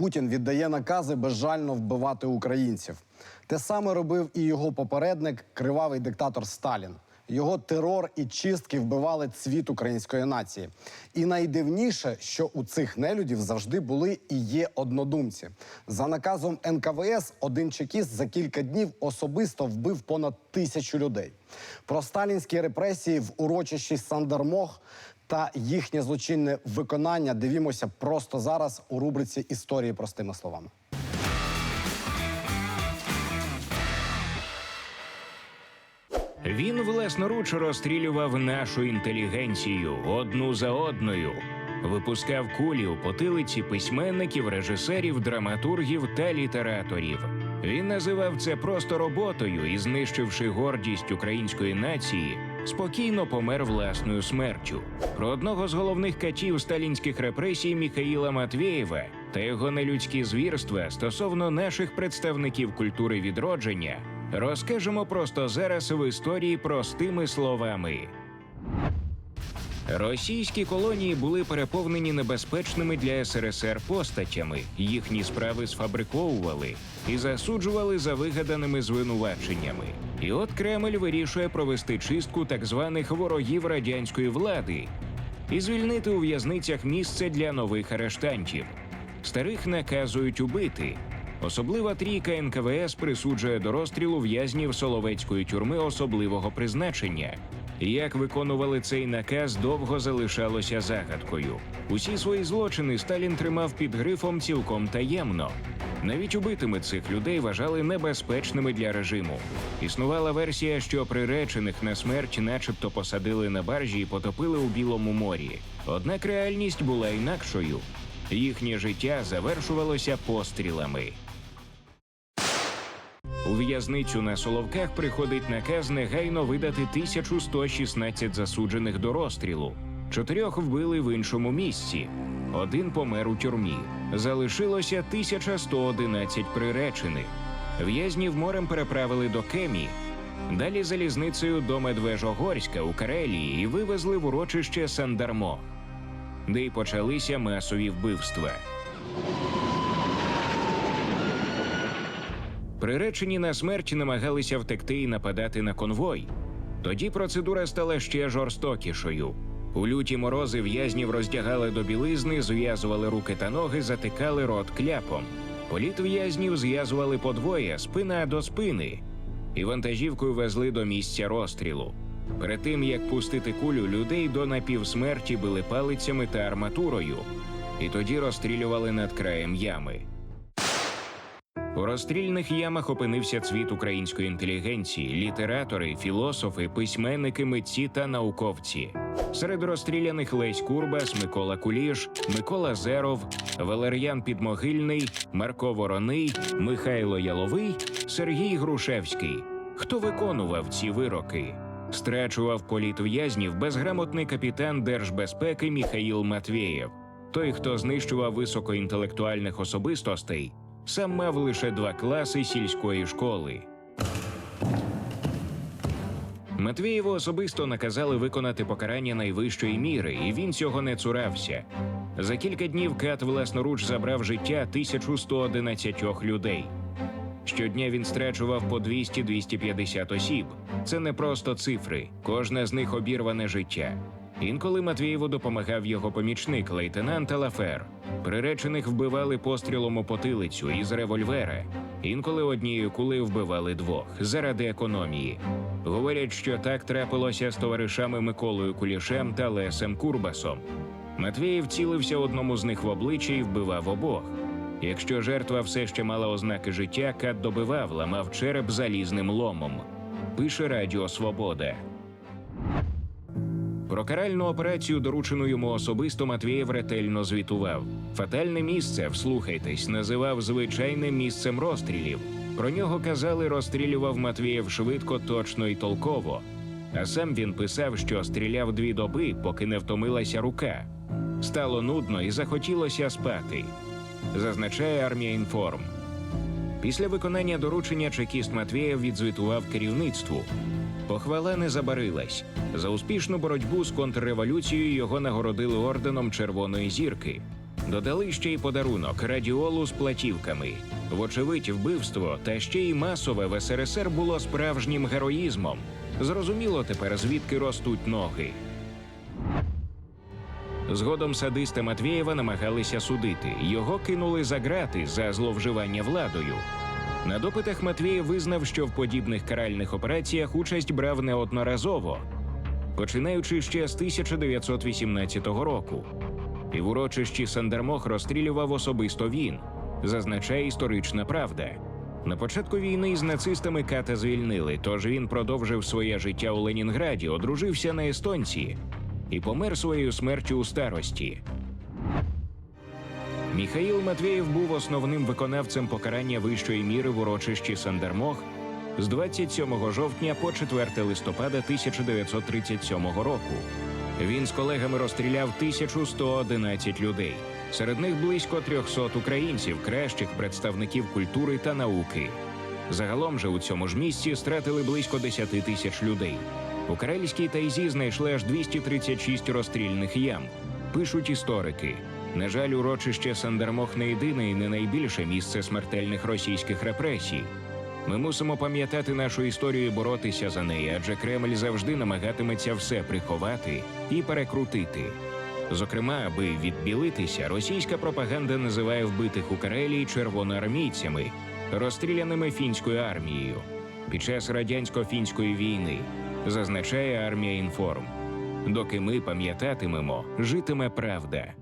Путін віддає накази безжально вбивати українців. Те саме робив і його попередник, кривавий диктатор Сталін. Його терор і чистки вбивали цвіт української нації. І найдивніше, що у цих нелюдів завжди були і є однодумці. За наказом НКВС один чекіст за кілька днів особисто вбив понад тисячу людей. Про сталінські репресії в урочищі Сандармох та їхнє злочинне виконання дивімося просто зараз у рубриці Історії простими словами. Він власноруч розстрілював нашу інтелігенцію одну за одною, випускав кулі у потилиці письменників, режисерів, драматургів та літераторів. Він називав це просто роботою і, знищивши гордість української нації, спокійно помер власною смертю. Про одного з головних катів сталінських репресій Міхаїла Матвєєва та його нелюдські звірства стосовно наших представників культури відродження розкажемо просто зараз в історії простими словами. Російські колонії були переповнені небезпечними для СРСР постатями. Їхні справи сфабриковували і засуджували за вигаданими звинуваченнями. І от Кремль вирішує провести чистку так званих ворогів радянської влади і звільнити у в'язницях місце для нових арештантів. Старих наказують убити. Особлива трійка НКВС присуджує до розстрілу в'язнів Соловецької тюрми особливого призначення. Як виконували цей наказ, довго залишалося загадкою. Усі свої злочини Сталін тримав під грифом цілком таємно. Навіть убитими цих людей вважали небезпечними для режиму. Існувала версія, що приречених на смерть, начебто, посадили на баржі і потопили у Білому морі. Однак реальність була інакшою. Їхнє життя завершувалося пострілами. У в'язницю на Соловках приходить наказ негайно видати 1116 засуджених до розстрілу. Чотирьох вбили в іншому місці. Один помер у тюрмі. Залишилося 1111 приречених. В'язнів морем переправили до Кемі. Далі залізницею до Медвежогорська у Карелії і вивезли в урочище Сандармо, де й почалися масові вбивства. Приречені на смерть намагалися втекти і нападати на конвой. Тоді процедура стала ще жорстокішою. У люті морози в'язнів роздягали до білизни, зв'язували руки та ноги, затикали рот кляпом. Політ в'язнів зв'язували подвоє, спина до спини, і вантажівкою везли до місця розстрілу. Перед тим як пустити кулю, людей до напівсмерті били палицями та арматурою, і тоді розстрілювали над краєм ями. У розстрільних ямах опинився цвіт української інтелігенції, літератори, філософи, письменники, митці та науковці. Серед розстріляних Лесь Курбас, Микола Куліш, Микола Зеров, Валер'ян Підмогильний, Марко Вороний, Михайло Яловий, Сергій Грушевський. Хто виконував ці вироки? Страчував політ в'язнів безграмотний капітан держбезпеки Міхаїл Матвєєв. Той, хто знищував високоінтелектуальних особистостей, сам мав лише два класи сільської школи. Матвієву особисто наказали виконати покарання найвищої міри, і він цього не цурався. За кілька днів кат власноруч забрав життя 1111 людей. Щодня він страчував по 200-250 осіб. Це не просто цифри, кожне з них обірване життя. Інколи Матвієву допомагав його помічник, лейтенант Алафер. Приречених вбивали пострілом у потилицю із револьвера. Інколи однією кулею вбивали двох заради економії. Говорять, що так трапилося з товаришами Миколою Кулішем та Лесем Курбасом. Матвієв цілився одному з них в обличчя і вбивав обох. Якщо жертва все ще мала ознаки життя, кат добивав, ламав череп залізним ломом. Пише Радіо Свобода. Про каральну операцію, доручену йому особисто, Матвієв ретельно звітував. Фатальне місце, вслухайтесь, називав звичайним місцем розстрілів. Про нього казали, розстрілював Матвієв швидко, точно і толково. А сам він писав, що стріляв дві доби, поки не втомилася рука. Стало нудно і захотілося спати. Зазначає армія інформ. Після виконання доручення чекіст Матвієв відзвітував керівництву. Похвала не забарилась. За успішну боротьбу з контрреволюцією його нагородили орденом Червоної зірки. Додали ще й подарунок радіолу з платівками. Вочевидь, вбивство та ще й масове в СРСР було справжнім героїзмом. Зрозуміло тепер, звідки ростуть ноги. Згодом садиста Матвєєва намагалися судити. Його кинули за ґрати за зловживання владою. На допитах Матвєєв визнав, що в подібних каральних операціях участь брав неодноразово, починаючи ще з 1918 року. І в урочищі Сандермох розстрілював особисто він, зазначає історична правда. На початку війни з нацистами ката звільнили, тож він продовжив своє життя у Ленінграді, одружився на естонці і помер своєю смертю у старості. Міхаїл Матвєєв був основним виконавцем покарання вищої міри в урочищі Сандермох з 27 жовтня по 4 листопада 1937 року. Він з колегами розстріляв 1111 людей. Серед них близько 300 українців, кращих представників культури та науки. Загалом же у цьому ж місці стратили близько 10 тисяч людей. У Карельській тайзі знайшли аж 236 розстрільних ям. Пишуть історики. На жаль, урочище Сандермох не єдине і не найбільше місце смертельних російських репресій. Ми мусимо пам'ятати нашу історію і боротися за неї, адже Кремль завжди намагатиметься все приховати і перекрутити. Зокрема, аби відбілитися, російська пропаганда називає вбитих у Карелії червоноармійцями, розстріляними фінською армією під час радянсько-фінської війни, зазначає армія інформ. Доки ми пам'ятатимемо, житиме правда.